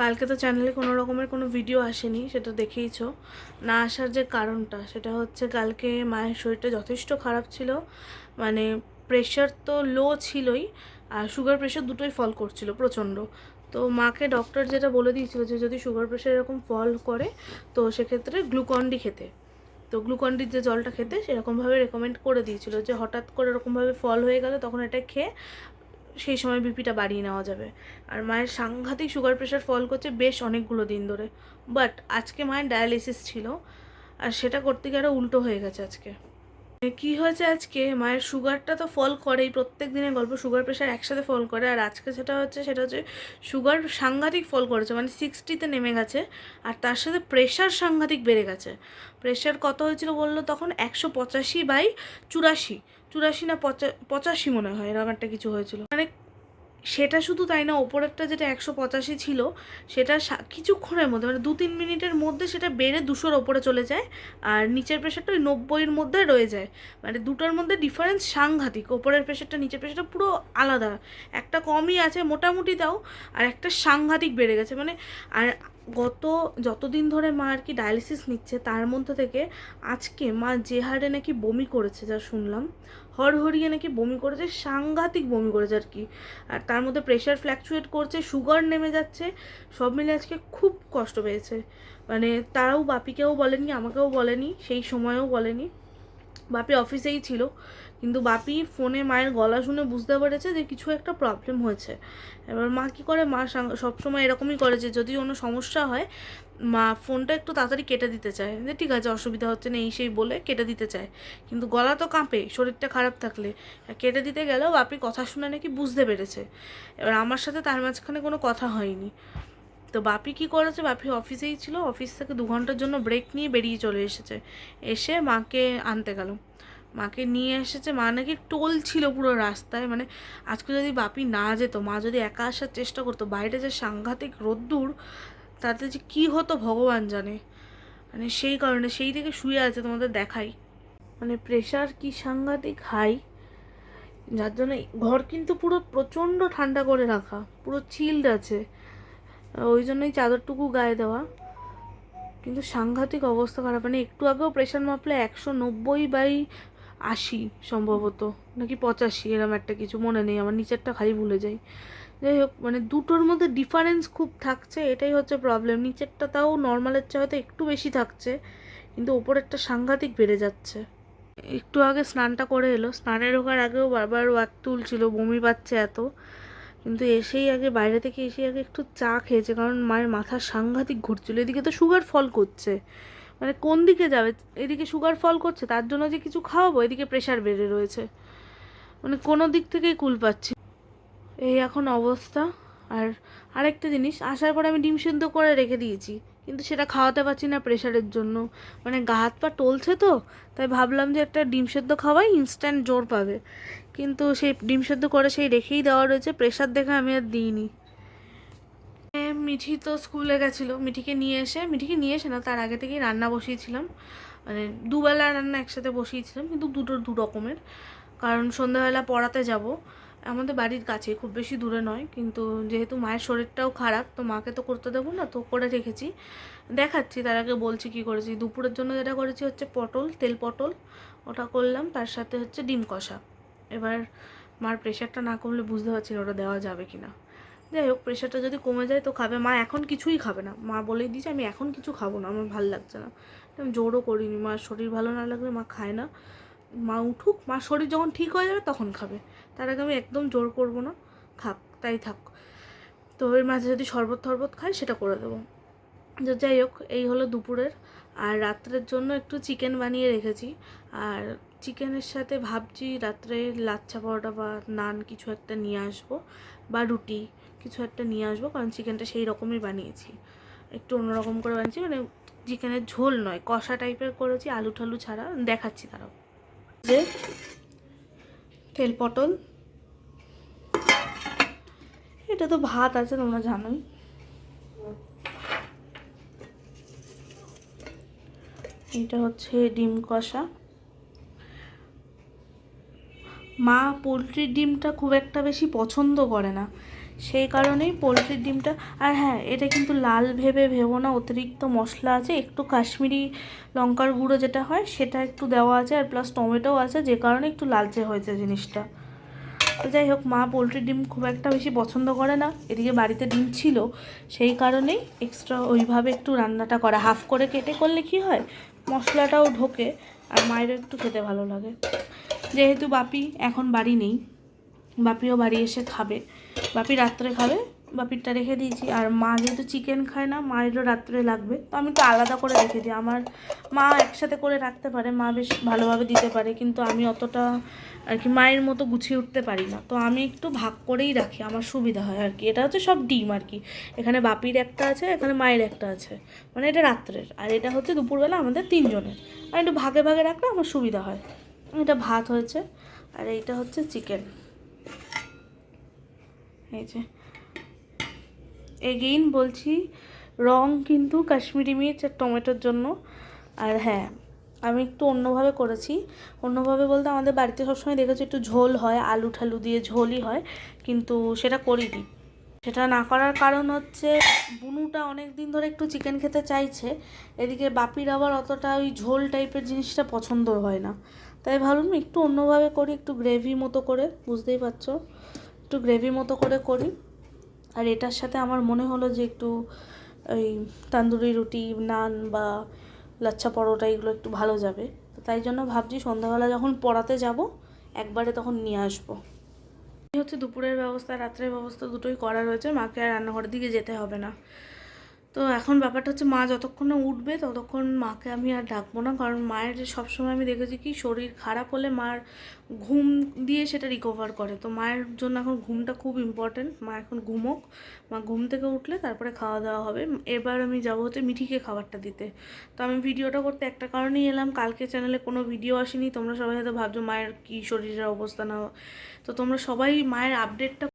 কালকে তো চ্যানেলে কোনো রকমের কোনো ভিডিও আসেনি, সেটা দেখেইছো। না আসার যে কারণটা, সেটা হচ্ছে কালকে মায়ের শরীরটা যথেষ্ট খারাপ ছিল। মানে প্রেশার তো লো ছিলই, আর সুগার প্রেশার দুটোই ফল করছিল প্রচণ্ড। তো মাকে ডক্টর যেটা বলে দিয়েছিল যে যদি সুগার প্রেশার এরকম ফল করে, তো সেক্ষেত্রে গ্লুকন্ডি খেতে। তো গ্লুকন্ডির যে জলটা খেতে, সেরকমভাবে রেকমেন্ড করে দিয়েছিল যে হঠাৎ করে এরকমভাবে ফল হয়ে গেলে তখন এটা খেয়ে সেই সময় বিপিটা বাড়িয়ে নেওয়া যাবে। আর মায়ের সাংঘাতিক সুগার প্রেশার ফল করছে বেশ অনেকগুলো দিন ধরে। বাট আজকে মায়ের ডায়ালিসিস ছিল, আর সেটা করতে গিয়ে আরও উল্টো হয়ে গেছে আজকে। কি হয়েছে আজকে? মায়ের সুগারটা তো ফল করেই, প্রত্যেক দিনের গল্প সুগার প্রেশার একসাথে ফল করে। আর আজকে যেটা হচ্ছে, সেটা হচ্ছে সুগার সাংঘাতিক ফল করেছে মানে সিক্সটিতে নেমে গেছে, আর তার সাথে প্রেশার সাংঘাতিক বেড়ে গেছে। প্রেশার কত হয়েছিল বলল তখন? একশো পঁচাশি বাই চুরাশি। চুরাশি না পঁচা, পঁচাশি মনে হয়, এরকম একটা কিছু হয়েছিল। মানে সেটা শুধু তাই না, ওপরেরটা যেটা একশো পঁচাশি ছিল, সেটা কিছুক্ষণের মধ্যে মানে দু তিন মিনিটের মধ্যে সেটা বেড়ে দুশোর ওপরে চলে যায়, আর নিচের প্রেশারটা ওই নব্বইয়ের মধ্যে রয়ে যায়। মানে দুটোর মধ্যে ডিফারেন্স সাংঘাতিক, ওপরের প্রেশারটা নিচের প্রেশারটা পুরো আলাদা। একটা কমই আছে মোটামুটি তাও, আর একটা সাংঘাতিক বেড়ে গেছে। মানে আর গত যতদিন ধরে মা আর কি ডায়ালিসিস নিচ্ছে, তার মধ্যে থেকে আজকে মা যে হারে নাকি বমি করেছে, যা শুনলাম। হরহরিয়ে নাকি বমি করেছে, সাংঘাতিক বমি করেছে আর কি। আর তার মধ্যে প্রেশার ফ্ল্যাকচুয়েট করছে সুগার নেমে যাচ্ছে, সব মিলে আজকে খুব কষ্ট পেয়েছে। মানে তারাও বাপিকেও বলেনি, আমাকেও বলেনি, সেই সময়েও বলেনি। বাপি অফিসেই ছিল, কিন্তু বাপি ফোনে মায়ের গলা শুনে বুঝতে পেরেছে যে কিছু একটা প্রবলেম হয়েছে। এবার মা কী করে? মা সবসময় এরকমই করে যে যদি কোনো সমস্যা হয়, মা ফোনটা একটু তাড়াতাড়ি কেটে দিতে চায়। যে ঠিক আছে, অসুবিধা হচ্ছে না, এই সেই বলে কেটে দিতে চায়। কিন্তু গলা তো কাঁপে, শরীরটা খারাপ থাকলে। কেটে দিতে গেলেও বাপি কথা শুনে নাকি বুঝতে পেরেছে। এবার আমার সাথে তার মাঝখানে কোনো কথা হয়নি। তো বাপি কি করেছে? বাপি অফিসেই ছিল। অফিস থেকে দু ঘণ্টার জন্য ব্রেক নিয়ে বেরিয়ে চলে এসেছে। এসে মাকে আনতে গেল। মাকে নিয়ে এসেছে। মা নাকি টোল ছিল পুরো রাস্তায়। মানে আজকে যদি বাপি না যেত, মা যদি একা আসার চেষ্টা করতো, বাইরে যে সাংঘাতিক রোদ্দুর, তাতে যে কী হতো ভগবান জানে। মানে সেই কারণে সেই থেকে শুয়ে আছে তোমাদের দেখাই। মানে প্রেশার কি সাংঘাতিক হাই যার জন্য ঘর কিন্তু পুরো প্রচণ্ড ঠান্ডা করে রাখা। পুরো চিল্ড আছে। ওই জন্যই চাদরটুকু গায়ে দেওয়া। কিন্তু সাংঘাতিক অবস্থা খারাপ। মানে একটু আগেও প্রেশার মাপলে একশো নব্বই বাই আশি সম্ভবত, নাকি পঁচাশি, এরম একটা কিছু মনে নেই, আমার নিচেরটা খালি ভুলে যাই। যাই হোক মানে দুটোর মধ্যে ডিফারেন্স খুব থাকছে, এটাই হচ্ছে প্রবলেম নিচেরটা তাও নর্মালের চেয়ে হয়তো একটু বেশি থাকছে, কিন্তু ওপরেরটা সাংঘাতিক বেড়ে যাচ্ছে। একটু আগে স্নানটা করে এলো। স্নানের ঢোকার আগেও বারবার ওয়াক তুলছিল, বমি পাচ্ছে এত। কিন্তু এসেই আগে বাইরে থেকে এসেই আগে একটু চা খেয়েছে, কারণ মায়ের মাথা সাংঘাতিক ঘুরছিল। এদিকে তো সুগার ফল করছে। মানে কোন দিকে যাবে? এদিকে সুগার ফল করছে, তার জন্য যে কিছু খাওয়াবো, এদিকে প্রেশার বেড়ে রয়েছে। মানে কোনো দিক থেকেই কুল পাচ্ছি এই এখন অবস্থা। আর আরেকটা জিনিস, আসার পরে আমি ডিম সেদ্ধ করে রেখে দিয়েছি, কিন্তু সেটা খাওয়াতে পারছি না প্রেশারের জন্য। মানে গা হাত পা টলছে তো, তাই ভাবলাম যে একটা ডিম সেদ্ধ খাওয়াই ইনস্ট্যান্ট জোর পাবে। কিন্তু সেই ডিম সেদ্ধ করে সেই রেখেই দেওয়া রয়েছে। প্রেশার দেখে আমি আর দিইনি। মিঠি তো স্কুলে গেছিল। মিঠিকে নিয়ে এসে, মিঠিকে নিয়ে এসে না, তার আগে থেকেই রান্না বসিয়েছিলাম। মানে দুবেলা রান্না একসাথে বসিয়েছিলাম, কিন্তু দুটো দু রকমের। কারণ সন্ধ্যাবেলা পড়াতে যাব। আমাদের বাড়ির কাছে, খুব বেশি দূরে নয়, কিন্তু যেহেতু মায়ের শরীরটাও খারাপ, তো মাকে তো করতে দেবো না, তো করে রেখেছি। দেখাচ্ছি, তার আগে বলছি কি করেছি। দুপুরের জন্য যেটা করেছি হচ্ছে পটল, তেল পটল, ওটা করলাম, তার সাথে হচ্ছে ডিম কষা। এবার মার প্রেশারটা না কমলে বুঝতে পারছি না ওটা দেওয়া যাবে কি না যাই হোক প্রেশারটা যদি কমে যায় তো খাবে। মা এখন কিছুই খাবে না। মা বলেই দিয়েছে, আমি এখন কিছু খাব না, আমার ভালো লাগছে না। আমি জোরও করিনি। মার শরীর ভালো না লাগলে মা খায় না। মা উঠুক, মা শরীর যখন ঠিক হয়ে যাবে তখন খাবে। তার আগে আমি একদম জোর করব না। থাক, তাই থাক। তো এর মাঝে যদি শরবত টরবত খায় সেটা করে দেবো। তো যাই হোক, এই হলো দুপুরের। আর রাত্রের জন্য একটু চিকেন বানিয়ে রেখেছি। আর চিকেনের সাথে ভাবছি রাত্রে লাচ্ছা পরোটা বা নান কিছু একটা নিয়ে আসব বা রুটি কিছু একটা নিয়ে আসব, কারণ চিকেনটা সেই রকমই বানিয়েছি। একটু অন্যরকম করে বানিয়েছি মানে চিকেনের ঝোল নয়, কষা টাইপের করেছি, আলু ঠালু ছাড়া, দেখাচ্ছি তারাও। যে তেল পটল। এটা তো ভাত আছে, তোমরা জানোই। এটা হচ্ছে ডিম কষা। মা পোলট্রির ডিমটা খুব একটা বেশি পছন্দ করে না। সেই কারণেই পোলট্রির ডিমটা, আর হ্যাঁ এটা কিন্তু লাল ভেবে ভেবো না, অতিরিক্ত মশলা আছে, একটু কাশ্মীরি লঙ্কার গুঁড়ো যেটা হয়, সেটা একটু দেওয়া আছে, আর প্লাস টমেটোও আছে, যে কারণে একটু লালচে হয়েছে জিনিসটা। তো যাই হোক, মা পোলট্রির ডিম খুব একটা বেশি পছন্দ করে না, এদিকে বাড়িতে ডিম ছিল, সেই কারণেই এক্সট্রা ওইভাবে একটু রান্নাটা করা। হাফ করে কেটে করলে কি হয় মশলাটাও ঢোকে আর মায়েরও একটু খেতে ভালো লাগে। যেহেতু বাপি এখন বাড়ি নেই, বাপিও বাড়ি এসে খাবে। বাপি রাত্রে খাবে বাপিরটা রেখে দিয়েছি। আর মা যেহেতু চিকেন খায় না, মায়েরও রাত্রে লাগবে। তো আমি একটু আলাদা করে রেখে দিই। আমার মা একসাথে করে রাখতে পারে, মা বেশ ভালোভাবে দিতে পারে, কিন্তু আমি অতটা আর কি মায়ের মতো গুছিয়ে উঠতে পারি না। তো আমি একটু ভাগ করেই রাখি, আমার সুবিধা হয় আর কি। এটা হচ্ছে সব ডিম আর কি। এখানে বাপির একটা আছে, এখানে মায়ের একটা আছে। মানে এটা রাত্রের। আর এটা হচ্ছে দুপুরবেলা আমাদের তিনজনের। আর একটু ভাগে ভাগে রাখলে আমার সুবিধা হয়। এটা ভাত হয়েছে। আর এইটা হচ্ছে চিকেন এই যে। এগেইন বলছি রং কিন্তু কাশ্মীরি মির্চ আর টমেটোর জন্য। আর হ্যাঁ আমি একটু অন্যভাবে করেছি। অন্যভাবে বলতে আমাদের বাড়িতে সবসময় দেখেছি একটু ঝোল হয়, আলু ঠালু দিয়ে ঝোলই হয়, কিন্তু সেটা করিনি। সেটা না করার কারণ হচ্ছে বুনুটা অনেক দিন ধরে একটু চিকেন খেতে চাইছে। এদিকে বাপির আবার অতটা ওই ঝোল টাইপের জিনিসটা পছন্দ হয় না। তাই ভাবলাম একটু অন্যভাবে করি, একটু গ্রেভি মতো করে, বুঝতেই পারছ? একটু গ্রেভি মতো করে করি। আর এটার সাথে আমার মনে হলো যে একটু ওই তান্দুরি রুটি, নান বা লাচ্ছা পরোটা এগুলো একটু ভালো যাবে। তো তাই জন্য ভাবছি সন্ধ্যাবেলা যখন পড়াতে যাব, একবারে তখন নিয়ে আসব। হচ্ছে দুপুরের ব্যবস্থা, রাত্রের ব্যবস্থা দুটোই করা রয়েছে। মাকে আর রান্নাঘরের দিকে যেতে হবে না। তো এখন ব্যাপারটা হচ্ছে মা যতক্ষণ উঠবে, ততক্ষণ মাকে আমি আর ডাকবো না। কারণ মায়ের সবসময় আমি দেখেছি কি, শরীর খারাপ হলে মার ঘুম দিয়ে সেটা রিকভার করে। তো মায়ের জন্য এখন ঘুমটা খুব ইম্পর্টেন্ট মা এখন ঘুমোক। মা ঘুম থেকে উঠলে তারপরে খাওয়া দাওয়া হবে। এবার আমি যাব হচ্ছে মিঠিকে খাবারটা দিতে। তো আমি ভিডিওটা করতে একটা কারণেই এলাম। কালকে চ্যানেলে কোনো ভিডিও আসেনি। তোমরা সবাই হয়তো ভাবছ মায়ের কী শরীরের অবস্থা না। তো তোমরা সবাই মায়ের আপডেটটা